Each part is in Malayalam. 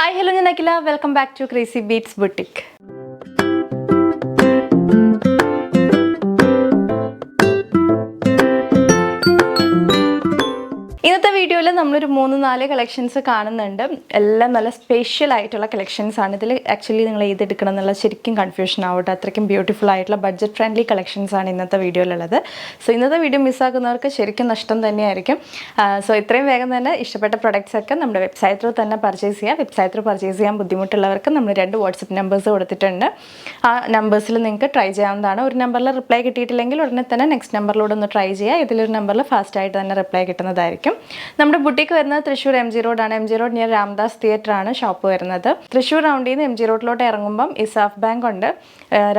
ഹായ് ഹലോ ഞാൻ Akhila welcome back to crazy beats boutique നമ്മളൊരു മൂന്ന് നാല് കളക്ഷൻസ് കാണുന്നുണ്ട്. എല്ലാം നല്ല സ്പെഷ്യൽ ആയിട്ടുള്ള കളക്ഷൻസ് ആണ്. ഇതിൽ ആക്ച്വലി നിങ്ങൾ ഏതെടുക്കണം എന്നുള്ള ശരിക്കും കൺഫ്യൂഷൻ ആവട്ടെ. അത്രയ്ക്കും ബ്യൂട്ടിഫുൾ ആയിട്ടുള്ള ബഡ്ജറ്റ് ഫ്രണ്ട്ലി കളക്ഷൻസ് ആണ് ഇന്നത്തെ വീഡിയോയിലുള്ളത്. സോ ഇന്നത്തെ വീഡിയോ മിസ്സാക്കുന്നവർക്ക് ശരിക്കും നഷ്ടം തന്നെയായിരിക്കും. സോ ഇത്രയും വേഗം തന്നെ ഇഷ്ടപ്പെട്ട പ്രൊഡക്ട്സ് ഒക്കെ നമ്മുടെ വെബ്സൈറ്റ് ത്രൂ തന്നെ പർച്ചേസ് ചെയ്യാം. വെബ്സൈറ്റ് ത്രൂ പർച്ചേസ് ചെയ്യാൻ ബുദ്ധിമുട്ടുള്ളവർക്ക് നമ്മൾ രണ്ട് വാട്സപ്പ് നമ്പേഴ്സ് കൊടുത്തിട്ടുണ്ട്. ആ നമ്പേഴ്സിൽ നിങ്ങൾക്ക് ട്രൈ ചെയ്യാവുന്നതാണ്. ഒരു നമ്പറിൽ റിപ്ലൈ കിട്ടിയിട്ടില്ലെങ്കിൽ ഉടനെ തന്നെ നെക്സ്റ്റ് നമ്പറിലൂടെ ഒന്ന് ട്രൈ ചെയ്യുക. ഇതിലൊരു നമ്പറിൽ ഫാസ്റ്റായിട്ട് തന്നെ റിപ്ലൈ കിട്ടുന്നതായിരിക്കും. നമ്മുടെ ബുട്ടിക്ക് വരുന്നത് തൃശ്ശൂർ എം ജി റോഡാണ്. M G road near Ramdas theatre ആണ് ഷോപ്പ് വരുന്നത്. തൃശ്ശൂർ റൗണ്ടിൽ നിന്ന് എം ജി റോഡിലോട്ട് ഇറങ്ങുമ്പം ഇസാഫ് ബാങ്ക് ഉണ്ട്.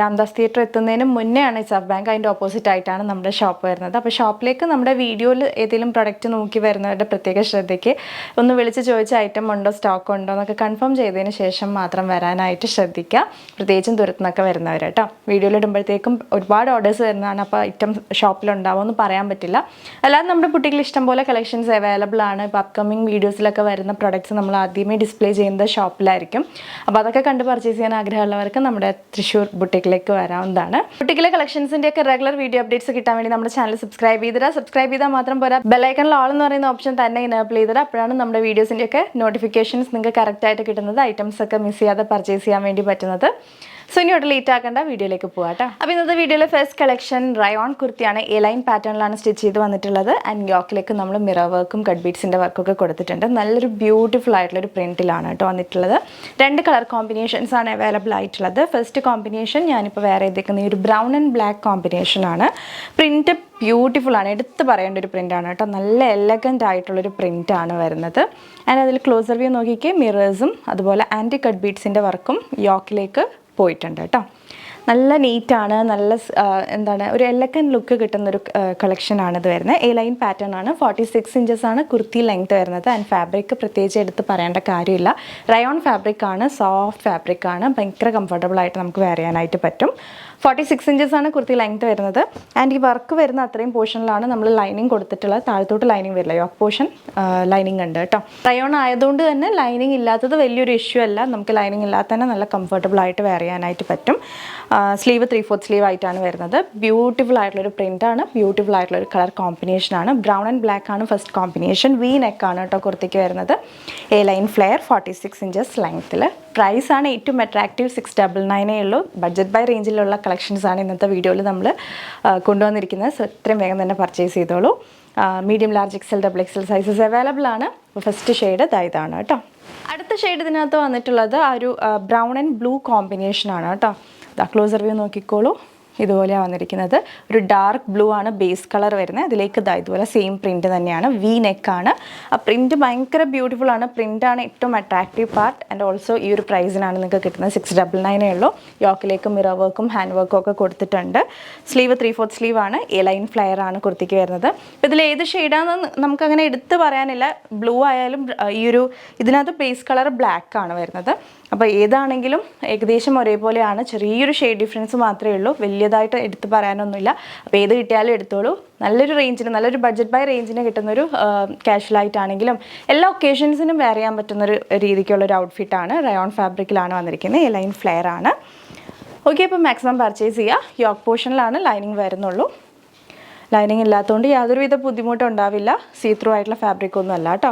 രാംദാസ് തിയേറ്റർ എത്തുന്നതിന് മുന്നേ ആണ് ഇസാഫ് ബാങ്ക് അതിന്റെ ഓപ്പോസിറ്റ് ആയിട്ടാണ് നമ്മുടെ ഷോപ്പ് വരുന്നത്. അപ്പോൾ ഷോപ്പിലേക്ക് നമ്മുടെ വീഡിയോയിൽ ഏതെങ്കിലും പ്രൊഡക്റ്റ് നോക്കി വരുന്നവരുടെ പ്രത്യേക ശ്രദ്ധയ്ക്ക് ഒന്ന് വിളിച്ച് ചോദിച്ച ഐറ്റം ഉണ്ടോ സ്റ്റോക്ക് ഉണ്ടോ എന്നൊക്കെ കൺഫേം ചെയ്തതിന് ശേഷം മാത്രം വരാനായിട്ട് ശ്രദ്ധിക്കുക പ്രത്യേകിച്ചും ദൂരത്തുനിന്നൊക്കെ വരുന്നവർ കേട്ടോ. വീഡിയോയിൽ ഇടുമ്പോഴത്തേക്കും ഒരുപാട് ഓർഡേഴ്സ് വരുന്നതാണ്. അപ്പോൾ ഐറ്റം ഷോപ്പിലുണ്ടാവുമെന്ന് പറയാൻ പറ്റില്ല. അല്ലാതെ നമ്മുടെ കുട്ടികൾ ഇഷ്ടംപോലെ കളക്ഷൻസ് അവൈലബിൾ ആണ്. ഇപ്പോൾ അപ്കമിങ് വീഡിയോസിലൊക്കെ വരുന്ന പ്രൊഡക്ട്സ് നമ്മൾ ആദ്യമേ ഡിസ്പ്ലേ ചെയ്യുന്ന ഷോപ്പിലായിരിക്കും അപ്പോൾ അതൊക്കെ കണ്ട് പർച്ചേസ് ചെയ്യാൻ ആഗ്രഹമുള്ളവർക്ക് നമ്മുടെ തൃശ്ശൂർ ബുട്ടിക്കിലേക്ക് വരാവുന്നതാണ്. ബുട്ടിക്കിലെ കളക്ഷൻസിന്റെ ഒക്കെ റെഗുലർ വീഡിയോ അപ്ഡേറ്റ്സ് കിട്ടാൻ വേണ്ടി നമ്മുടെ ചാനൽ സബ്സ്ക്രൈബ് ചെയ്തിട്ട് സബ്സ്ക്രൈബ് ചെയ്താൽ മാത്രം പോരാ ബെലൈക്കണിൽ ഓൾ എന്ന് പറയുന്ന ഓപ്ഷൻ തന്നെ ഇനേബിൾ ചെയ്തിട്ട് അപ്പോഴാണ് നമ്മുടെ വീഡിയോസിന്റെയൊക്കെ നോട്ടിഫിക്കേഷൻസ് നിങ്ങൾക്ക് കറക്റ്റായിട്ട് കിട്ടുന്നത്. ഐറ്റംസ് ഒക്കെ മിസ് ചെയ്യാതെ പർച്ചേസ് ചെയ്യാൻ വേണ്ടി പറ്റുന്നത്. സോ ഇനി ഒട്ട് ലേറ്റ് ആക്കേണ്ട വീഡിയോയിലേക്ക് പോകാട്ടോ അപ്പോൾ ഇന്നത്തെ വീഡിയോയിലെ ഫസ്റ്റ് കളക്ഷൻ റയോൺ കുർത്തിയാണ്. എ ലൈൻ പാറ്റേണിലാണ് സ്റ്റിച്ച് ചെയ്ത് വന്നിട്ടുള്ളത്. ആൻഡ് യോക്കിലേക്ക് നമ്മൾ മിറർ വർക്കും കട്ട് ബീഡ്സിന്റെ വർക്കൊക്കെ കൊടുത്തിട്ടുണ്ട്. നല്ലൊരു ബ്യൂട്ടിഫുൾ ആയിട്ടുള്ള ഒരു പ്രിന്റിലാണ് കേട്ടോ വന്നിട്ടുള്ളത്. രണ്ട് കളർ കോമ്പിനേഷൻസ് ആണ് അവൈലബിൾ ആയിട്ടുള്ളത്. ഫസ്റ്റ് കോമ്പിനേഷൻ ഞാനിപ്പോൾ വേറെ ചെയ്തേക്കുന്ന ഈ ഒരു ബ്രൗൺ ആൻഡ് ബ്ലാക്ക് കോമ്പിനേഷനാണ് പ്രിന്റ് ബ്യൂട്ടിഫുൾ ആണ്. എടുത്ത് പറയേണ്ട ഒരു പ്രിന്റ് ആണ് കേട്ടോ നല്ല എലഗന്റ് ആയിട്ടുള്ളൊരു ആണ് വരുന്നത്. ആൻഡ് അതിൽ ക്ലോസർ വ്യൂ നോക്കിക്കേ മിറേഴ്സും അതുപോലെ ആന്റി കട്ട് ബീഡ്സിന്റെ വർക്കും യോക്കിലേക്ക് പോയിട്ടുണ്ട് കേട്ടോ. നല്ല നീറ്റാണ് നല്ല എന്താണ് ഒരു എലക്കൻ ലുക്ക് കിട്ടുന്നൊരു ഇത് വരുന്നത്. എ ലൈൻ പാറ്റേൺ ആണ് ഫോർട്ടി സിക്സ് ഇഞ്ചസ് ആണ് കുർത്തി ലെങ്ത് വരുന്നത്. ആൻഡ് ഫാബ്രിക് പ്രത്യേകിച്ച് എടുത്ത് പറയേണ്ട കാര്യമില്ല. റയോൺ ഫാബ്രിക് ആണ് സോഫ്റ്റ് ഫാബ്രിക് ആണ് ഭയങ്കര കംഫർട്ടബിൾ ആയിട്ട് നമുക്ക് വെയർ ചെയ്യാനായിട്ട് പറ്റും. ഫോർട്ടി സിക്സ് ഇഞ്ചസ് ആണ് കുർത്തി ലെങ്ത് വരുന്നത്. ആൻഡ് ഈ വർക്ക് വരുന്ന അത്രയും പോർഷനിലാണ് നമ്മൾ ലൈനിങ് കൊടുത്തിട്ടുള്ളത്. താഴത്തോട്ട് ലൈനിങ് വരില്ല. യോക്ക് പോർഷൻ ലൈനിങ് ഉണ്ട് കേട്ടോ. റയോൺ ആയതുകൊണ്ട് തന്നെ ലൈനിങ് ഇല്ലാത്തത് വലിയൊരു ഇഷ്യൂ അല്ല. നമുക്ക് ലൈനിങ് ഇല്ലാത്ത തന്നെ നല്ല കംഫർട്ടബിൾ ആയിട്ട് വെയർ ചെയ്യാനായിട്ട് പറ്റും. സ്ലീവ് ത്രീ ഫോർത്ത് സ്ലീവ് ആയിട്ടാണ് വരുന്നത്. ബ്യൂട്ടിഫുൾ ആയിട്ടുള്ളൊരു ആണ്. ബ്യൂട്ടിഫുൾ ആയിട്ടുള്ളൊരു കളർ കോമ്പിനേഷൻ ആണ്. ബ്രൗൺ ആൻഡ് ബ്ലാക്ക് ആണ് ഫസ്റ്റ് കോമ്പിനേഷൻ വി നെക്ക് ആണ് കേട്ടോ കുർത്തിക്ക് വരുന്നത്. A line flare forty six inches ലെങ്ത്തിൽ പ്രൈസ് ആണ് ഏറ്റവും അട്രാക്റ്റീവ് സിക്സ് ഡബിൾ നയനേ ഉള്ളൂ. ബഡ്ജറ്റ് ബൈ റേഞ്ചിലുള്ള കളക്ഷൻസ് ആണ് ഇന്നത്തെ വീഡിയോയിൽ നമ്മൾ കൊണ്ടുവന്നിരിക്കുന്നത്. സോ എത്രയും വേഗം തന്നെ പർച്ചേസ് ചെയ്തോളൂ. Medium large XL double XL sizes available ആണ്. ഫസ്റ്റ് ഷെയ്ഡ് ഇതാണ് കേട്ടോ. അടുത്ത ഷെയ്ഡ് ഇതിനകത്ത് വന്നിട്ടുള്ളത് ആ ഒരു ബ്രൗൺ ആൻഡ് ബ്ലൂ കോമ്പിനേഷൻ ആണ് കേട്ടോ. ദാ ക്ലോസർ വ്യൂ നോക്കിക്കോളൂ. ഇതുപോലെയാണ് വന്നിരിക്കുന്നത്. ഒരു ഡാർക്ക് ബ്ലൂ ആണ് ബേസ് കളർ വരുന്നത്. അതിലേക്ക് ഇതാ ഇതുപോലെ സെയിം പ്രിന്റ് തന്നെയാണ്. വി നെക്കാണ് ആ പ്രിന്റ് ഭയങ്കര ബ്യൂട്ടിഫുൾ ആണ്. പ്രിന്റാണ് ഏറ്റവും അട്രാക്റ്റീവ് പാർട്ട് ആൻഡ് ഓൾസോ ഈ ഒരു പ്രൈസിനാണ് നിങ്ങൾക്ക് കിട്ടുന്നത്. സിക്സ് ഡബിൾ നയനേ ഉള്ളൂ. യോക്കിലേക്ക് മിറർ വർക്കും ഹാൻഡ് വർക്കും ഒക്കെ കൊടുത്തിട്ടുണ്ട്. സ്ലീവ് ത്രീ ഫോർത്ത് സ്ലീവ് ആണ്. എ ലൈൻ ഫ്ലയർ ആണ് കുർത്തിക്ക് വരുന്നത്. അപ്പോൾ ഇതിൽ ഏത് ഷെയ്ഡാണെന്ന് നമുക്കങ്ങനെ എടുത്ത് പറയാനില്ല. ബ്ലൂ ആയാലും ഈ ഒരു ഇതിനകത്ത് ബേസ് കളർ ബ്ലാക്ക് ആണ് വരുന്നത്. അപ്പോൾ ഏതാണെങ്കിലും ഏകദേശം ഒരേപോലെയാണ്. ചെറിയൊരു ഷെയ്ഡ് ഡിഫറൻസ് മാത്രമേ ഉള്ളൂ. വലിയതായിട്ട് എടുത്ത് പറയാനൊന്നുമില്ല. അപ്പോൾ ഏത് കിട്ടിയാലും എടുത്തോളൂ. നല്ലൊരു റേഞ്ചിന് നല്ലൊരു ബഡ്ജറ്റ് ബൈ റേഞ്ചിന് കിട്ടുന്നൊരു കാഷ്വൽ ആയിട്ടാണെങ്കിലും എല്ലാ ഒക്കേഷൻസിനും വെയർ ചെയ്യാൻ പറ്റുന്നൊരു രീതിക്കുള്ളൊരു ഔട്ട്ഫിറ്റാണ് റയോൺ ഫാബ്രിക്കിലാണ് വന്നിരിക്കുന്നത് ഈ ലൈൻ ഫ്ലെയർ ആണ്. ഓക്കെ അപ്പോൾ മാക്സിമം പർച്ചേസ് ചെയ്യുക യോക്ക് പോർഷനിലാണ് ലൈനിങ് വരുന്നുള്ളൂ. ലൈനിങ് ഇല്ലാത്തതുകൊണ്ട് യാതൊരുവിധ ബുദ്ധിമുട്ടും ഉണ്ടാവില്ല. സീത്രൂ ആയിട്ടുള്ള ഫാബ്രിക് ഒന്നും അല്ല കേട്ടോ.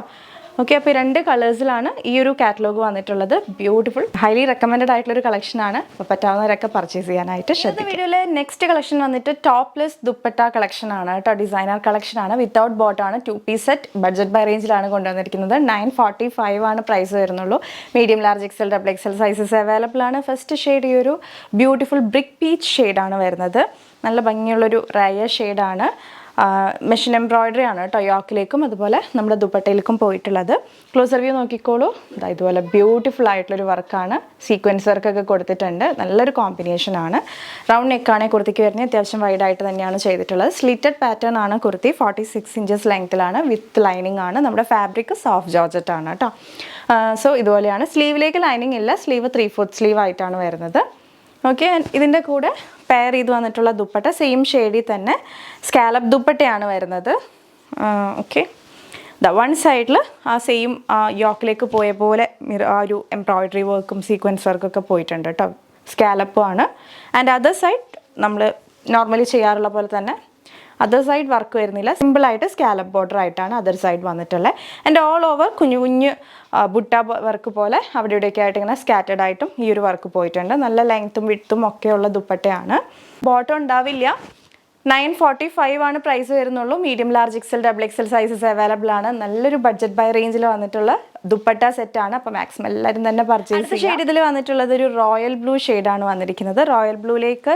ഓക്കെ അപ്പോൾ രണ്ട് കളേഴ്സിലാണ് ഈ ഒരു കാറ്റലോഗ് വന്നിട്ടുള്ളത്. ബ്യൂട്ടിഫുൾ ഹൈലി റെക്കമെൻഡ് ആയിട്ടുള്ള ഒരു കളക്ഷനാണ് അപ്പോൾ പറ്റാവുന്നവരൊക്കെ പർച്ചേസ് ചെയ്യാനായിട്ട് ശ്രദ്ധിക്കും. വീഡിയോയിലെ നെക്സ്റ്റ് കളക്ഷൻ വന്നിട്ട് ടോപ്ലെസ് ദുപ്പട്ട കളക്ഷൻ ആണ് കേട്ടോ. ഡിസൈനർ കളക്ഷൻ ആണ്. വിത്തൗട്ട് ബോട്ടാണ് two piece set budget buy റേഞ്ചിലാണ് കൊണ്ടുവന്നിരിക്കുന്നത്. നയൻ ഫോർട്ടി ഫൈവ് ആണ് പ്രൈസ് വരുന്നുള്ളൂ. Medium large XL double XL sizes available ആണ്. ഫസ്റ്റ് ഷെയ്ഡ് ഈ ഒരു ബ്യൂട്ടിഫുൾ ബ്രിക്ക് പീച്ച് ഷെയ്ഡാണ് വരുന്നത്. നല്ല ഭംഗിയുള്ളൊരു റയ ഷെയ്ഡാണ് മെഷീൻ എംബ്രോയിഡറി ആണ് കേട്ടോ യോക്കിലേക്കും അതുപോലെ നമ്മുടെ ദുപ്പട്ടയിലേക്കും പോയിട്ടുള്ളത്. ക്ലോസർ വ്യൂ നോക്കിക്കോളൂ. ഇതാ ഇതുപോലെ ബ്യൂട്ടിഫുൾ ആയിട്ടുള്ളൊരു വർക്കാണ് സീക്വൻസ് വർക്കൊക്കെ കൊടുത്തിട്ടുണ്ട്. നല്ലൊരു കോമ്പിനേഷൻ ആണ്. റൗണ്ട് നെക്കാണ് കുർത്തിക്ക് വരുന്നത്. അത്യാവശ്യം വൈഡ് ആയിട്ട് തന്നെയാണ് ചെയ്തിട്ടുള്ളത്. സ്ലിറ്റഡ് പാറ്റേൺ ആണ് കുർത്തി. ഫോർട്ടി സിക്സ് ഇഞ്ചസ് ലെങ്ത്തിലാണ് വിത്ത് ലൈനിങ് ആണ്. നമ്മുടെ ഫാബ്രിക് സോഫ്റ്റ് ജോർജറ്റ് ആണ് കേട്ടോ. സോ ഇതുപോലെയാണ്. സ്ലീവിലേക്ക് ലൈനിങ് ഇല്ല. സ്ലീവ് ത്രീ ഫോർത്ത് സ്ലീവ് ആയിട്ടാണ് വരുന്നത്. ഓക്കെ ഇതിന്റെ കൂടെ പെയർ ചെയ്ത് വന്നിട്ടുള്ള ദുപ്പട്ട സെയിം ഷെയ്ഡിൽ തന്നെ സ്കാലപ്പ് ദുപ്പട്ടയാണ് വരുന്നത്. ഓക്കെ ദ വൺ സൈഡിൽ ആ സെയിം യോക്കിലേക്ക് പോയ പോലെ ആ ഒരു എംബ്രോയിഡറി വർക്കും സീക്വൻസ് വർക്കൊക്കെ പോയിട്ടുണ്ട് കേട്ടോ സ്കാലപ്പും ആണ്. ആൻഡ് അതർ സൈഡ് നമ്മൾ നോർമലി ചെയ്യാറുള്ള പോലെ തന്നെ അതർ സൈഡ് വർക്ക് വരുന്നില്ല. സിമ്പിളായിട്ട് സ്കാലപ്പ് ബോർഡർ ആയിട്ടാണ് അതർ സൈഡ് വന്നിട്ടുള്ളത്. ആൻഡ് ഓൾ ഓവർ കുഞ്ഞു കുഞ്ഞു ബുട്ട വർക്ക് പോലെ അവിടെ ഇവിടെയൊക്കെ ആയിട്ട് ഇങ്ങനെ സ്കാറ്റേഡ് ആയിട്ടും ഈ ഒരു വർക്ക് പോയിട്ടുണ്ട്. നല്ല ലെങ്ത്തും വിട്ടും ഒക്കെയുള്ള ദുപ്പട്ടയാണ്. ബോട്ടം ഉണ്ടാവില്ല. നയൻ ഫോർട്ടി ഫൈവ് ആണ് പ്രൈസ് വരുന്നുള്ളൂ. Medium large XL double XL sizes available ആണ്. നല്ലൊരു ബഡ്ജറ്റ് ബൈ റേഞ്ചിൽ വന്നിട്ടുള്ള ദുപ്പട്ട സെറ്റ് ആണ്. അപ്പോൾ മാക്സിമം എല്ലാവരും തന്നെ പർച്ചേസ് ഷെയ്ഡ് ഇതിൽ വന്നിട്ടുള്ളത് ഒരു റോയൽ ബ്ലൂ ആണ് വന്നിരിക്കുന്നത്. റോയൽ ബ്ലൂയിലേക്ക്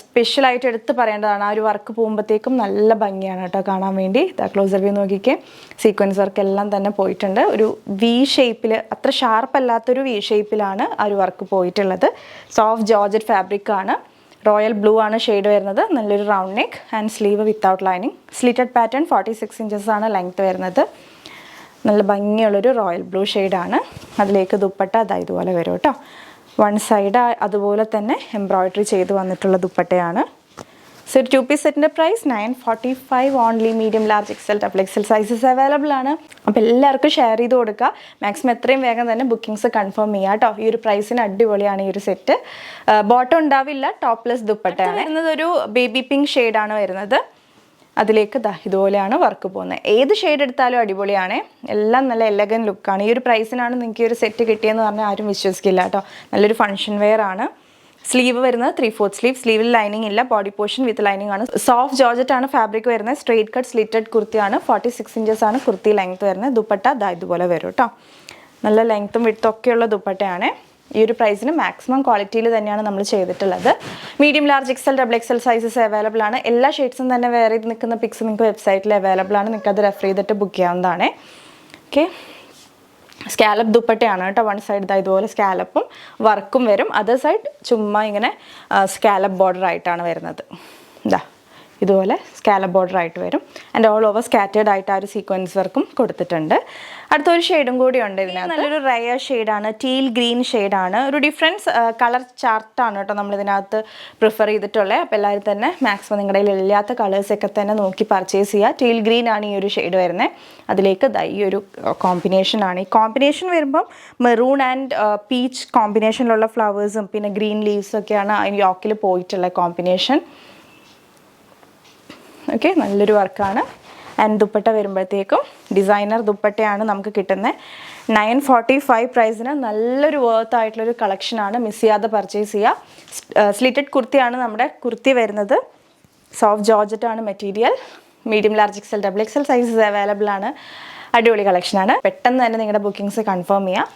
സ്പെഷ്യലായിട്ട് എടുത്ത് പറയേണ്ടതാണ്. ആ ഒരു വർക്ക് പോകുമ്പോഴത്തേക്കും നല്ല ഭംഗിയാണ് കേട്ടോ കാണാൻ വേണ്ടി. ക്ലോസർ വ്യൂ നോക്കിക്കേ. സീക്വൻസ് വർക്ക് എല്ലാം തന്നെ പോയിട്ടുണ്ട്. ഒരു വി ഷേപ്പിൽ അത്ര ഷാർപ്പ് അല്ലാത്തൊരു വി ഷേപ്പിലാണ് ആ ഒരു വർക്ക് പോയിട്ടുള്ളത്. സോഫ്റ്റ് ജോർജറ്റ് ഫാബ്രിക് ആണ്. റോയൽ ബ്ലൂ ആണ് ഷെയ്ഡ് വരുന്നത്. നല്ലൊരു round neck and sleeve without lining slitted pattern forty six inches ആണ് ലെങ്ത് വരുന്നത്. നല്ല ഭംഗിയുള്ളൊരു റോയൽ ബ്ലൂ ഷെയ്ഡാണ് അതിലേക്ക് ദുപ്പട്ട അതാ ഇതുപോലെ വരും കേട്ടോ. വൺ സൈഡ് അതുപോലെ തന്നെ എംബ്രോയ്ഡറി ചെയ്ത് വന്നിട്ടുള്ള ദുപ്പട്ടയാണ്. സോ ഒരു ടു പീസ് സെറ്റിന്റെ price nine forty five only medium large XL double XL sizes available ആണ്. അപ്പോൾ എല്ലാവർക്കും ഷെയർ ചെയ്ത് കൊടുക്കുക. മാക്സിമം എത്രയും വേഗം തന്നെ ബുക്കിംഗ്സ് കൺഫേം ചെയ്യുക കേട്ടോ. ഈ ഒരു പ്രൈസിന് അടിപൊളിയാണ് ഈ ഒരു സെറ്റ് ബോട്ടം ഉണ്ടാവില്ല ടോപ്ലെസ് ദുപ്പട്ടയാണ്. വരുന്നത് ഒരു ബേബി പിങ്ക് ഷെയ്ഡാണ് വരുന്നത്. അതിലേക്ക് ദാ ഇതുപോലെയാണ് വർക്ക് പോകുന്നത്. ഏത് ഷെയ്ഡ് എടുത്താലും അടിപൊളിയാണ്. എല്ലാം നല്ല എലഗൻ ലുക്കാണ് ഈ ഒരു പ്രൈസിനാണ് നിങ്ങൾക്ക് ഈ ഒരു സെറ്റ് കിട്ടിയെന്ന് പറഞ്ഞാൽ ആരും വിശ്വസിക്കില്ല കേട്ടോ. നല്ലൊരു ഫങ്ഷൻ വെയർ ആണ്. സ്ലീവ് വരുന്നത് ത്രീ ഫോർത്ത് സ്ലീവ് സ്ലീവിൽ ലൈനിങ് ഇല്ല. ബോഡി പോർഷൻ വിത്ത് ലൈനിങ് ആണ്. സോഫ്റ്റ് ജോർജറ്റ് ആണ് ഫാബ്രിക് വരുന്നത്. സ്ട്രേറ്റ് കട്ട് സ്ലിറ്റഡ് കുർത്തിയാണ് ഫോർട്ടി സിക്സ് ഇഞ്ചസ് ആണ് കുർത്തി ലെങ്ത് വരുന്നത്. ദുപ്പട്ട ദാ ഇതുപോലെ വരും കേട്ടോ നല്ല ലെങ്ത്തും വിട്ടും ഒക്കെയുള്ള ദുപ്പട്ടയാണ്. ഈ ഒരു പ്രൈസിന് മാക്സിമം ക്വാളിറ്റിയിൽ തന്നെയാണ് നമ്മൾ ചെയ്തിട്ടുള്ളത്. Medium large XL double XL sizes available ആണ്. എല്ലാ ഷെയ്ഡ്സും തന്നെ വേറെ നിൽക്കുന്ന പിക്സ് നിങ്ങൾക്ക് വെബ്സൈറ്റിൽ അവൈലബിൾ ആണ്. നിങ്ങൾക്ക് അത് റെഫർ ചെയ്തിട്ട് ബുക്ക് ചെയ്യാവുന്നതാണ്. ഓക്കെ സ്കാലപ്പ് ദുപ്പട്ടയാണ് കേട്ടോ. വൺ സൈഡ് ഇതാ ഇതുപോലെ സ്കാലപ്പും വർക്കും വരും. അതർ സൈഡ് ചുമ്മാ ഇങ്ങനെ സ്കാലപ്പ് ബോർഡർ ആയിട്ടാണ് വരുന്നത്. ഇതാ ഇതുപോലെ സ്കാലപ്പ് ബോർഡർ ആയിട്ട് വരും. ആൻഡ് ഓൾ ഓവർ സ്കാറ്റേഡ് ആയിട്ട് ആ ഒരു സീക്വൻസ് വർക്കും കൊടുത്തിട്ടുണ്ട്. അടുത്തൊരു ഷെയ്ഡും കൂടി ഉണ്ട് ഇതിനകത്ത്. നല്ലൊരു റയർ ഷെയ്ഡാണ് ടീൽ ഗ്രീൻ ഷെയ്ഡാണ് ഒരു ഡിഫറൻസ് കളർ ചാർട്ടാണ് കേട്ടോ നമ്മൾ ഇതിനകത്ത് പ്രിഫർ ചെയ്തിട്ടുള്ളത് അപ്പോൾ എല്ലാവരും തന്നെ മാക്സിമം നിങ്ങളുടെ ഇല്ലാത്ത കളേഴ്സൊക്കെ തന്നെ നോക്കി പർച്ചേസ് ചെയ്യുക. ടീൽ ഗ്രീൻ ആണ് ഈ ഒരു ഷെയ്ഡ് വരുന്നത് അതിലേക്ക് ഈ ഒരു കോമ്പിനേഷൻ ആണ്. ഈ കോമ്പിനേഷൻ വരുമ്പം മെറൂൺ ആൻഡ് പീച്ച് കോമ്പിനേഷനിലുള്ള ഫ്ലവേഴ്സും പിന്നെ ഗ്രീൻ ലീവ്സൊക്കെയാണ് ഈ യോക്കിൽ പോയിട്ടുള്ള കോമ്പിനേഷൻ ഓക്കെ നല്ലൊരു വർക്കാണ്. ആൻഡ് ദുപ്പട്ട വരുമ്പോഴത്തേക്കും ഡിസൈനർ ദുപ്പട്ടയാണ് നമുക്ക് കിട്ടുന്നത് നയൻ ഫോർട്ടി ഫൈവ് പ്രൈസിന് നല്ലൊരു വർത്ത് ആയിട്ടുള്ളൊരു കളക്ഷനാണ് മിസ് ചെയ്യാതെ പർച്ചേസ് ചെയ്യുക സ്ലിറ്റഡ് കുർത്തിയാണ് നമ്മുടെ കുർത്തി വരുന്നത്. സോഫ്റ്റ് ജോർജറ്റ് ആണ് material medium large XL double XL sizes available ആണ്. അടിപൊളി കളക്ഷനാണ് പെട്ടെന്ന് തന്നെ നിങ്ങളുടെ ബുക്കിംഗ്സ് കൺഫേം ചെയ്യുക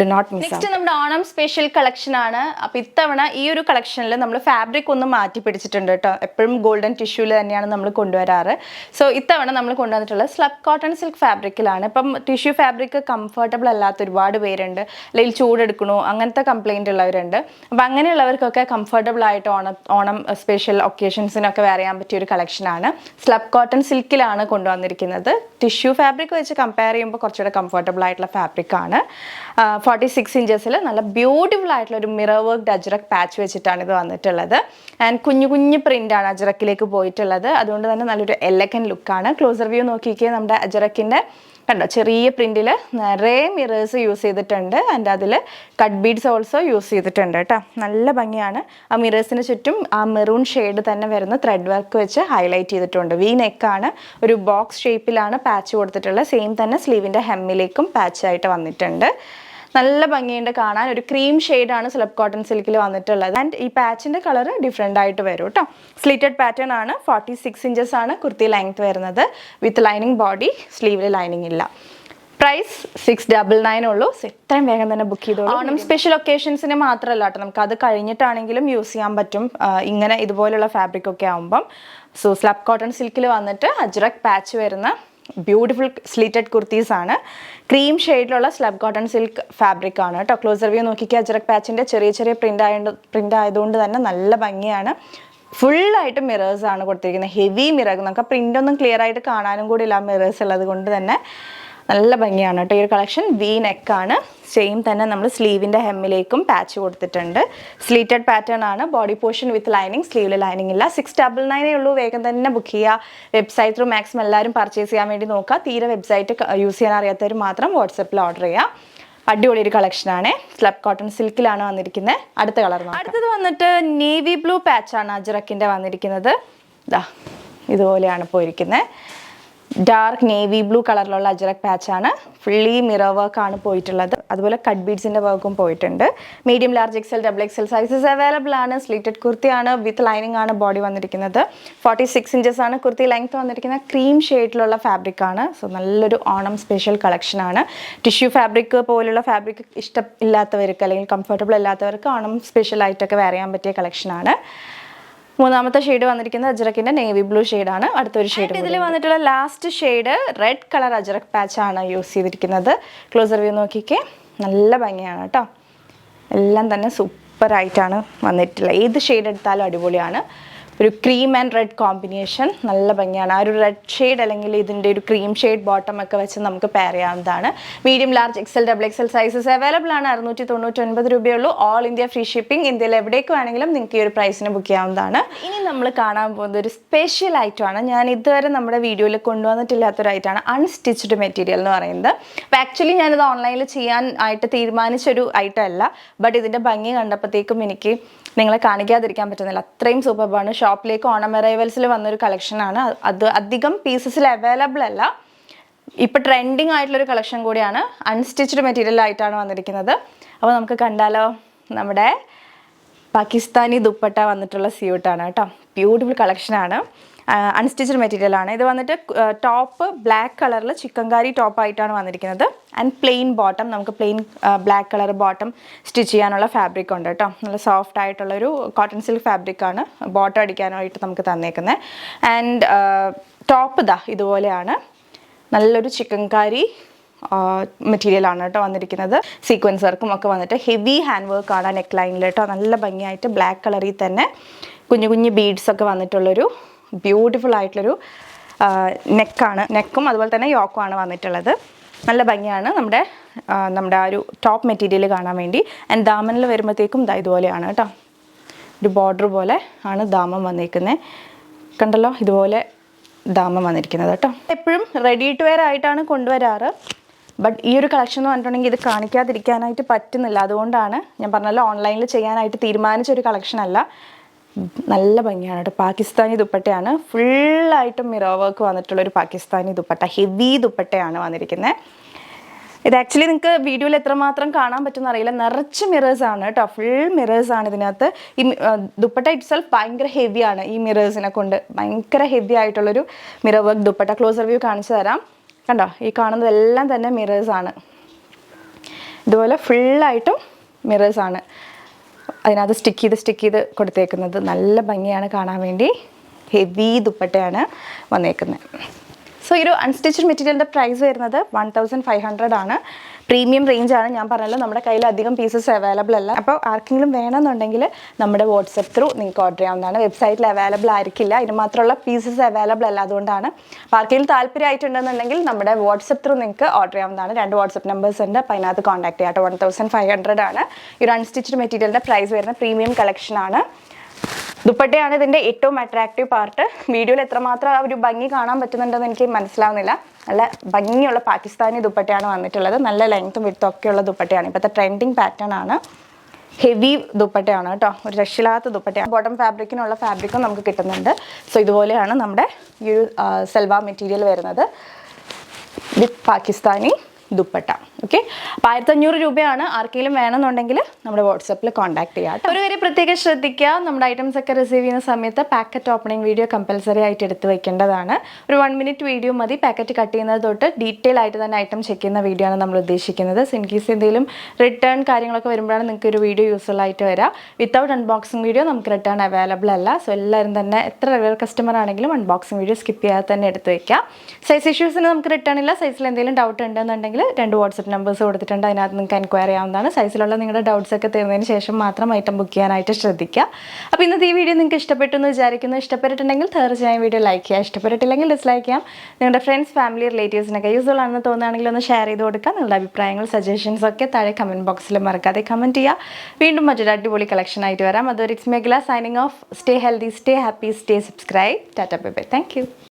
ഡു നോട്ട് മിസ് നെക്സ്റ്റ് നമ്മുടെ ഓണം സ്പെഷ്യൽ കളക്ഷൻ ആണ്. അപ്പോൾ ഇത്തവണ ഈ ഒരു കളക്ഷനിൽ നമ്മൾ ഫാബ്രിക് ഒന്ന് മാറ്റി പിടിച്ചിട്ടുണ്ട് കേട്ടോ. എപ്പോഴും ഗോൾഡൻ ടിഷ്യൂൽ തന്നെയാണ് നമ്മൾ കൊണ്ടുവരാറ്. സോ ഇത്തവണ നമ്മൾ കൊണ്ടുവന്നിട്ടുള്ളത് സ്ലബ് കോട്ടൺ സിൽക്ക് ഫാബ്രിക്കിലാണ് ഇപ്പം ടിഷ്യൂ ഫാബ്രിക് കംഫർട്ടബിൾ അല്ലാത്ത ഒരുപാട് പേരുണ്ട്. അല്ലെങ്കിൽ ചൂടെടുക്കണോ അങ്ങനത്തെ കംപ്ലൈന്റ് ഉള്ളവരുണ്ട്. അപ്പം അങ്ങനെയുള്ളവർക്കൊക്കെ കംഫർട്ടബിൾ ആയിട്ട് ഓണം ഓണം സ്പെഷ്യൽ ഒക്കേഷൻസിനൊക്കെ വെയർ ചെയ്യാൻ പറ്റിയ ഒരു കളക്ഷനാണ് സ്ലബ് കോട്ടൺ സിൽക്കിലാണ് കൊണ്ടുവന്നിരിക്കുന്നത്. ടിഷ്യൂ ഫാബ്രിക് വെച്ച് കമ്പയർ ചെയ്യുമ്പോൾ കുറച്ചുകൂടെ കംഫർട്ടബിൾ ആയിട്ടുള്ള ഫാബ്രിക് ആണ്. ഫോർട്ടി സിക്സ് ഇഞ്ചസിൽ നല്ല ബ്യൂട്ടിഫുൾ ആയിട്ടുള്ള ഒരു മിറർ വർക്ക് അജ്രക് പാച്ച് വെച്ചിട്ടാണ് ഇത് വന്നിട്ടുള്ളത്. ആൻഡ് കുഞ്ഞു കുഞ്ഞു പ്രിന്റാണ് അജ്രക്കിലേക്ക് പോയിട്ടുള്ളത്. അതുകൊണ്ട് തന്നെ നല്ലൊരു എലക്കൻ ലുക്കാണ് ക്ലോസർ വ്യൂ നോക്കിയിരിക്കുക നമ്മുടെ അജ്രക്കിന്റെ കണ്ടോ ചെറിയ പ്രിന്റിൽ നിറയെ മിറേഴ്സ് യൂസ് ചെയ്തിട്ടുണ്ട്. ആൻഡ് അതിൽ കട്ട് ബീഡ്സ് ഓൾസോ യൂസ് ചെയ്തിട്ടുണ്ട് കേട്ടോ. നല്ല ഭംഗിയാണ്. ആ മിറേഴ്സിന് ചുറ്റും ആ മെറൂൺ ഷെയ്ഡ് തന്നെ വരുന്ന ത്രെഡ് വർക്ക് വെച്ച് ഹൈലൈറ്റ് ചെയ്തിട്ടുണ്ട്. വി നെക്കാണ് ഒരു ബോക്സ് ഷേപ്പിലാണ് പാച്ച് കൊടുത്തിട്ടുള്ളത്. സെയിം തന്നെ സ്ലീവിന്റെ ഹെമ്മിലേക്കും പാച്ചായിട്ട് വന്നിട്ടുണ്ട്. നല്ല ഭംഗിയുണ്ട് കാണാൻ. ഒരു ക്രീം ഷെയ്ഡാണ് സ്ലബ് കോട്ടൺ സിൽക്കിൽ വന്നിട്ടുള്ളത്. ആൻഡ് ഈ പാച്ചിന്റെ കളർ ഡിഫറെന്റ് ആയിട്ട് വരും കേട്ടോ സ്ലിറ്റഡ് പാറ്റേൺ ആണ്. ഫോർട്ടി സിക്സ് ഇഞ്ചസ് ആണ് കുർത്തി ലെങ്ത് വരുന്നത്. വിത്ത് ലൈനിങ് ബോഡി സ്ലീവിൽ ലൈനിങ് ഇല്ല. പ്രൈസ് സിക്സ് ഡബിൾ നയൻ ഉള്ളൂ. എത്രയും വേഗം തന്നെ ബുക്ക് ചെയ്തോളൂ. ഓണം സ്പെഷ്യൽ ഒക്കേഷൻസിന് മാത്രമല്ല കേട്ടോ നമുക്ക് അത് കഴിഞ്ഞിട്ടാണെങ്കിലും യൂസ് ചെയ്യാൻ പറ്റും. ഇങ്ങനെ ഇതുപോലുള്ള ഫാബ്രിക് ഒക്കെ ആകുമ്പം സോ സ്ലബ് കോട്ടൺ സിൽക്കിൽ വന്നിട്ട് അജ്രക് പാച്ച് വരുന്ന ബ്യൂട്ടിഫുൾ സ്ലീറ്റഡ് കുർത്തീസ് ആണ്. ക്രീം ഷെയ്ഡിലുള്ള സ്ലബ് കോട്ടൺ സിൽക്ക് ഫാബ്രിക് ആണ് കേട്ടോ. ക്ലോസർ വ്യൂ നോക്കിക്കുക അജറക് പാച്ചിന്റെ ചെറിയ ചെറിയ പ്രിന്റ് ആയതുകൊണ്ട് പ്രിന്റ് ആയതുകൊണ്ട് തന്നെ നല്ല ഭംഗിയാണ്. ഫുള്ളായിട്ട് മിറേഴ്സ് ആണ് കൊടുത്തിരിക്കുന്നത്. ഹെവി മിറർ നമുക്ക് പ്രിന്റ് ഒന്നും ക്ലിയർ ആയിട്ട് കാണാനും കൂടി ഇല്ല മിറേഴ്സ് ഉള്ളത് കൊണ്ട് തന്നെ. നല്ല ഭംഗിയാണ് കേട്ടോ. ഈ ഒരു കളക്ഷൻ വി നെക്കാണ് സെയിം തന്നെ നമ്മൾ സ്ലീവിന്റെ ഹെമ്മിലേക്കും പാച്ച് കൊടുത്തിട്ടുണ്ട്. സ്ലീറ്റഡ് പാറ്റേൺ ആണ്. ബോഡി പോർഷൻ വിത്ത് ലൈനിങ് സ്ലീവിൽ ലൈനിങ് ഇല്ല. സിക്സ് ഡബിൾ നയനേ ഉള്ളൂ. വേഗം തന്നെ ബുക്ക് ചെയ്യുക. വെബ്സൈറ്റ് ത്രൂ മാക്സിമം എല്ലാവരും പർച്ചേസ് ചെയ്യാൻ വേണ്ടി നോക്കുക. തീരെ വെബ്സൈറ്റ് യൂസ് ചെയ്യാൻ അറിയാത്തവർ മാത്രം വാട്സപ്പിൽ ഓർഡർ ചെയ്യുക. അടിപൊളി ഒരു കളക്ഷനാണ് സ്ലബ് കോട്ടൺ സിൽക്കിലാണ് വന്നിരിക്കുന്നത് അടുത്ത കളർ അടുത്തത് വന്നിട്ട് നേവി ബ്ലൂ പാച്ചാണ് അജറക്കിന്റെ വന്നിരിക്കുന്നത്. ഇതാ ഇതുപോലെയാണ് പോയിരിക്കുന്നത് ഡാർക്ക് നേവി ബ്ലൂ കളറിലുള്ള അജറക് ആണ്. ഫുള്ളി മിറർ വർക്ക് ആണ് പോയിട്ടുള്ളത്. അതുപോലെ കട്ട് ബീഡ്സിന്റെ വർക്കും പോയിട്ടുണ്ട്. Medium large XL double XL sizes available ആണ്. സ്ലീറ്റഡ് കുർത്തിയാണ് വിത്ത് ലൈനിങ് ആണ് ബോഡി വന്നിരിക്കുന്നത്. ഫോർട്ടി സിക്സ് ഇഞ്ചസ് ആണ് കുർത്തി ലെങ്ത് വന്നിരിക്കുന്ന ക്രീം ഷെയ്ഡിലുള്ള ഫാബ്രിക് ആണ്. സോ നല്ലൊരു ഓണം സ്പെഷ്യൽ കളക്ഷൻ ആണ്. ടിഷ്യൂ ഫാബ്രിക് പോലുള്ള ഫാബ്രിക് ഇഷ്ടമില്ലാത്തവർക്ക് അല്ലെങ്കിൽ കംഫർട്ടബിൾ അല്ലാത്തവർക്ക് ഓണം സ്പെഷ്യൽ ആയിട്ടൊക്കെ വെയർ ചെയ്യാൻ പറ്റിയ കളക്ഷനാണ് മൂന്നാമത്തെ ഷെയ്ഡ് വന്നിരിക്കുന്നത് അജറക്കിന്റെ നേവി ബ്ലൂ ആണ്. അടുത്തൊരു ഷെയ്ഡ് ഇതിൽ വന്നിട്ടുള്ള last shade red colour ajrakh patch ആണ് യൂസ് ചെയ്തിരിക്കുന്നത്. ക്ലോസർ വ്യൂ നോക്കിക്കേ. നല്ല ഭംഗിയാണ് കേട്ടോ എല്ലാം തന്നെ സൂപ്പർ ആയിട്ടാണ് വന്നിട്ടുള്ളത്. ഏത് ഷെയ്ഡ് എടുത്താലും അടിപൊളിയാണ്. ഒരു ക്രീം ആൻഡ് റെഡ് കോമ്പിനേഷൻ നല്ല ഭംഗിയാണ്. ആ ഒരു റെഡ് ഷെയ്ഡ് അല്ലെങ്കിൽ ഇതിന്റെ ഒരു ക്രീം ഷെയ്ഡ് ബോട്ടം ഒക്കെ വെച്ച് നമുക്ക് പെയർ ചെയ്യാവുന്നതാണ്. Medium large XL double XL sizes available ആണ്. അറുന്നൂറ്റി തൊണ്ണൂറ്റി ഒൻപത് രൂപയുള്ളൂ ഓൾ ഇന്ത്യ ഫ്രീ ഷിപ്പിംഗ് ഇന്ത്യയിൽ എവിടേക്ക് വേണമെങ്കിലും നിങ്ങൾക്ക് ഈ ഒരു പ്രൈസിന് ബുക്ക് ചെയ്യാവുന്നതാണ്. ഇനി നമ്മൾ കാണാൻ പോകുന്ന ഒരു സ്പെഷ്യൽ ഐറ്റമാണ് ഞാൻ ഇതുവരെ നമ്മുടെ വീഡിയോയിൽ കൊണ്ടുവന്നിട്ടില്ലാത്തൊരു ഐറ്റമാണ് അൺസ്റ്റിച്ച്ഡ് മെറ്റീരിയൽ എന്ന് പറയുന്നത്. അപ്പോൾ ആക്ച്വലി ഞാനിത് ഓൺലൈനിൽ ചെയ്യാൻ ആയിട്ട് തീരുമാനിച്ചൊരു ഐറ്റം അല്ല. ബട്ട് ഇതിന്റെ ഭംഗി കണ്ടപ്പോഴത്തേക്കും എനിക്ക് നിങ്ങളെ കാണിക്കാതിരിക്കാൻ പറ്റുന്നില്ല. അത്രയും സൂപ്പർബാണ് ഷോപ്പിലേക്ക് ഓണം അറൈവൽസിൽ വന്നൊരു കളക്ഷനാണ് അത് അധികം പീസസിൽ അവൈലബിൾ അല്ല. ഇപ്പം ട്രെൻഡിങ് ആയിട്ടുള്ളൊരു കളക്ഷൻ കൂടിയാണ്. അൺസ്റ്റിച്ച്ഡ് മെറ്റീരിയൽ ആയിട്ടാണ് വന്നിരിക്കുന്നത്. അപ്പോൾ നമുക്ക് കണ്ടാലോ? നമ്മുടെ പാകിസ്ഥാനി ദുപ്പട്ട വന്നിട്ടുള്ള സ്യൂട്ടാണ് കേട്ടോ. ബ്യൂട്ടിഫുൾ കളക്ഷനാണ് അൺസ്റ്റിച്ച്ഡ് മെറ്റീരിയൽ ആണ്. ഇത് വന്നിട്ട് ടോപ്പ് ബ്ലാക്ക് കളറിൽ ചിക്കൻകാരി ടോപ്പ് ആയിട്ടാണ് വന്നിരിക്കുന്നത്. ആൻഡ് പ്ലെയിൻ ബോട്ടം നമുക്ക് plain black colour bottom stitch ചെയ്യാനുള്ള ഫാബ്രിക് ഉണ്ട് കേട്ടോ. നല്ല സോഫ്റ്റ് ആയിട്ടുള്ളൊരു കോട്ടൺ സിൽക്ക് ഫാബ്രിക് ആണ് ബോട്ടം അടിക്കാനായിട്ട് നമുക്ക് തന്നേക്കുന്നത് ആൻഡ് ടോപ്പ് ദാ ഇതുപോലെയാണ്. നല്ലൊരു ചിക്കൻകാരി മെറ്റീരിയലാണ് കേട്ടോ വന്നിരിക്കുന്നത്. സീക്വൻസ് വർക്കും ഒക്കെ വന്നിട്ട് ഹെവി ഹാൻഡ് വർക്ക് ആണ് നെക്ക് ലൈനിൽ കേട്ടോ. നല്ല ഭംഗിയായിട്ട് ബ്ലാക്ക് കളറിൽ തന്നെ കുഞ്ഞു കുഞ്ഞു ബീഡ്സ് ഒക്കെ വന്നിട്ടുള്ളൊരു ബ്യൂട്ടിഫുൾ ആയിട്ടുള്ളൊരു നെക്കാണ് നെക്കും അതുപോലെ തന്നെ യോക്കും ആണ് വന്നിട്ടുള്ളത്. നല്ല ഭംഗിയാണ് നമ്മുടെ നമ്മുടെ ആ ഒരു ടോപ്പ് മെറ്റീരിയൽ കാണാൻ വേണ്ടി. ആൻഡ് ദാമനിൽ വരുമ്പോഴത്തേക്കും ഇതാ ഇതുപോലെയാണ് കേട്ടോ. ഒരു ബോർഡർ പോലെ ആണ് ദാമം വന്നിരിക്കുന്നത് കണ്ടല്ലോ ഇതുപോലെ ദാമം വന്നിരിക്കുന്നത് കേട്ടോ. എപ്പോഴും റെഡി ടു വെയർ ആയിട്ടാണ് കൊണ്ടുവരാറ്. ബട്ട് ഈ ഒരു കളക്ഷൻ എന്ന് പറഞ്ഞിട്ടുണ്ടെങ്കിൽ ഇത് കാണിക്കാതിരിക്കാനായിട്ട് പറ്റുന്നില്ല. അതുകൊണ്ടാണ് ഞാൻ പറഞ്ഞല്ലോ ഓൺലൈനിൽ ചെയ്യാനായിട്ട് തീരുമാനിച്ച ഒരു കളക്ഷൻ അല്ല. നല്ല ഭംഗിയാണ് കേട്ടോ. പാകിസ്ഥാനി ദുപ്പട്ടയാണ്. ഫുള്ളായിട്ടും മിറോ വർക്ക് വന്നിട്ടുള്ളൊരു പാകിസ്ഥാനി ദുപ്പട്ട. ഹെവി ദുപ്പട്ടയാണ് വന്നിരിക്കുന്നത് ഇത് ആക്ച്വലി നിങ്ങൾക്ക് വീഡിയോയിൽ എത്രമാത്രം കാണാൻ പറ്റുമെന്ന് അറിയില്ല. നിറച്ച് മിറേഴ്സ് ആണ് കേട്ടോ. ഫുൾ മിറേഴ്സ് ആണ് ഇതിനകത്ത്. ഈ ദുപ്പട്ട ഇറ്റ് സെൽഫ് ഭയങ്കര ഹെവിയാണ് ഈ മിറേഴ്സിനെ കൊണ്ട്. ഭയങ്കര ഹെവി ആയിട്ടുള്ളൊരു mirror work dupatta. Closer view കാണിച്ചു തരാം. കണ്ടോ? ഈ കാണുന്നതെല്ലാം തന്നെ മിറേഴ്സ് ആണ്. ഇതുപോലെ ഫുള്ളായിട്ടും മിറേഴ്സ് ആണ്. അതിനകത്ത് സ്റ്റിക്ക് ചെയ്ത് സ്റ്റിക്ക് ചെയ്ത് കൊടുത്തേക്കുന്നത്. നല്ല ഭംഗിയാണ് കാണാൻ വേണ്ടി. ഹെവി ദുപ്പട്ടയാണ് വന്നേക്കുന്നത്. സോ ഈ ഒരു അൺസ്റ്റിച്ച്ഡ് മെറ്റീരിയലിന്റെ പ്രൈസ് വരുന്നത് വൺ തൗസൻഡ് ഫൈവ് ഹൺഡ്രഡ് ആണ്. പ്രീമിയം റേഞ്ചാണ്. ഞാൻ പറഞ്ഞല്ലോ നമ്മുടെ കയ്യിൽ അധികം പീസസ് അവൈലബിൾ അല്ല. അപ്പോൾ ആർക്കെങ്കിലും വേണമെന്നുണ്ടെങ്കിൽ നമ്മുടെ വാട്സപ്പ് ത്രൂ നിങ്ങൾക്ക് ഓർഡർ ചെയ്യാവുന്നതാണ്. വെബ്സൈറ്റിൽ അവൈലബിൾ ആയിരിക്കില്ല. അതിന് മാത്രമുള്ള പീസസ് അവൈലബിൾ അല്ല അതുകൊണ്ടാണ്. അപ്പോൾ ആർക്കെങ്കിലും താല്പര്യമായിട്ടുണ്ടെന്നുണ്ടെങ്കിൽ നമ്മുടെ വാട്സപ്പ് ത്രൂ നിങ്ങൾക്ക് ഓർഡർ ചെയ്യാവുന്നതാണ്. രണ്ട് വാട്സപ്പ് നമ്പേഴ്സ് ഉണ്ട്. അപ്പോൾ അതിനകത്ത് കോൺടാക്ട് ചെയ്യാട്ടോ വൺ തൗസൻഡ് ഫൈവ് ഹൺഡ്രഡ് ആണ്. ഈ ഒരു അൺസ്റ്റിച്ച്ഡ് മെറ്റീരിയലിന്റെ പ്രൈസ് വരുന്ന പ്രീമിയം കളക്ഷനാണ് ദുപ്പട്ടയാണ് ഇതിന്റെ ഏറ്റവും അട്രാക്റ്റീവ് പാർട്ട് വീഡിയോയിൽ എത്രമാത്രം ആ ഒരു ഭംഗി കാണാൻ പറ്റുന്നുണ്ടെന്ന് എനിക്ക് മനസ്സിലാവുന്നില്ല. നല്ല ഭംഗിയുള്ള പാകിസ്ഥാനി ദുപ്പട്ടയാണ് വന്നിട്ടുള്ളത്. നല്ല ലെങ്ത്തും വിടുത്തും ഒക്കെയുള്ള ദുപ്പട്ടയാണ്. ഇപ്പോഴത്തെ ട്രെൻഡിങ് പാറ്റേൺ ആണ്. ഹെവി ദുപ്പട്ടയാണ് കേട്ടോ. ഒരു രക്ഷില്ലാത്ത ദുപ്പട്ടയാണ്. ബോട്ടം ഫാബ്രിക്കിനുള്ള ഫാബ്രിക്കും നമുക്ക് കിട്ടുന്നുണ്ട്. സോ ഇതുപോലെയാണ് നമ്മുടെ ഈ ഒരു സെൽവ മെറ്റീരിയൽ വരുന്നത്. വിത്ത് പാകിസ്ഥാനി ദുപ്പട്ട. ഓക്കെ അപ്പോൾ ആയിരത്തി അഞ്ഞൂറ് രൂപയാണ് ആർക്കെങ്കിലും വേണമെന്നുണ്ടെങ്കിൽ നമ്മുടെ വാട്സപ്പിൽ കോൺടാക്ട് ചെയ്യാം ഒരു കാര്യം പ്രത്യേകം ശ്രദ്ധിക്കുക നമ്മുടെ ഐറ്റംസ് ഒക്കെ റിസീവ് ചെയ്യുന്ന സമയത്ത് പാക്കറ്റ് ഓപ്പണിംഗ് വീഡിയോ കമ്പൽസറി ആയിട്ട് എടുത്ത് വെക്കേണ്ടതാണ്. ഒരു വൺ മിനിറ്റ് വീഡിയോ മതി. പാക്കറ്റ് കട്ട് ചെയ്യുന്നത് തൊട്ട് ഡീറ്റെയിൽ ആയിട്ട് തന്നെ ഐറ്റം ചെക്ക് ചെയ്യുന്ന വീഡിയോ ആണ് നമ്മൾ ഉദ്ദേശിക്കുന്നത്. ഇൻ കേസ് എന്തെങ്കിലും റിട്ടേൺ കാര്യങ്ങളൊക്കെ വരുമ്പോഴാണ് നിങ്ങൾക്ക് ഒരു വീഡിയോ യൂസ്ഫുൾ ആയിട്ട് വരാം. വിത്തൗട്ട് അൺബോക്സിംഗ് വീഡിയോ നമുക്ക് റിട്ടേൺ അവൈലബിൾ അല്ല. സോ എല്ലാവരും തന്നെ എത്ര റെഗുലർ കസ്റ്റമർ ആണെങ്കിലും അൺബോക്സിംഗ് വീഡിയോ സ്കിപ്പ് ചെയ്യാതെ തന്നെ എടുത്ത് വെക്കാം. സൈസ് ഇഷ്യൂസിന് നമുക്ക് റിട്ടേൺ ഇല്ല. സൈസിൽ എന്തെങ്കിലും ഡൗട്ട് ഉണ്ടെന്നുണ്ടെങ്കിൽ രണ്ട് വാട്സപ്പ് വാട്സപ്പ് നമ്പേഴ്സ് കൊടുത്തിട്ടുണ്ട്. അതിനകത്ത് നിങ്ങൾക്ക് എൻക്വയറി ചെയ്യാവുന്നതാണ്. സൈസിലുള്ള നിങ്ങളുടെ ഡൗട്ട്സ് ഒക്കെ തീർന്നതിന് ശേഷം മാത്രം ഐറ്റം ബുക്ക് ചെയ്യാനായിട്ട് ശ്രദ്ധിക്കുക. അപ്പോൾ ഇന്നത്തെ ഈ വീഡിയോ നിങ്ങൾക്ക് ഇഷ്ടപ്പെട്ടു എന്ന് വിചാരിക്കുന്നു. ഇഷ്ടപ്പെട്ടിട്ടുണ്ടെങ്കിൽ തീർച്ചയായും വീഡിയോ ലൈക്ക് ചെയ്യുക. ഇഷ്ടപ്പെട്ടിട്ടില്ലെങ്കിൽ ഡിസ്ലൈക്ക് ചെയ്യാം. നിങ്ങളുടെ ഫ്രണ്ട്സ് ഫാമിലി റിലേറ്റീവ്സിനൊക്കെ യൂസ്ഫുൾ ആണെന്ന് തോന്നുകയാണെങ്കിൽ ഒന്ന് ഷെയർ ചെയ്ത് കൊടുക്കുക. നിങ്ങളുടെ അഭിപ്രായങ്ങൾ സജഷൻസ് ഒക്കെ താഴെ കമന്റ് ബോക്സിൽ മറക്കാതെ കമന്റ് ചെയ്യുക. വീണ്ടും മറ്റൊരു അടിപൊളി കളക്ഷൻ ആയിട്ട് വരാം. അതൊരു ഇറ്റ്സ് മേഖല signing off stay healthy stay happy stay subscribe tata bye bye thank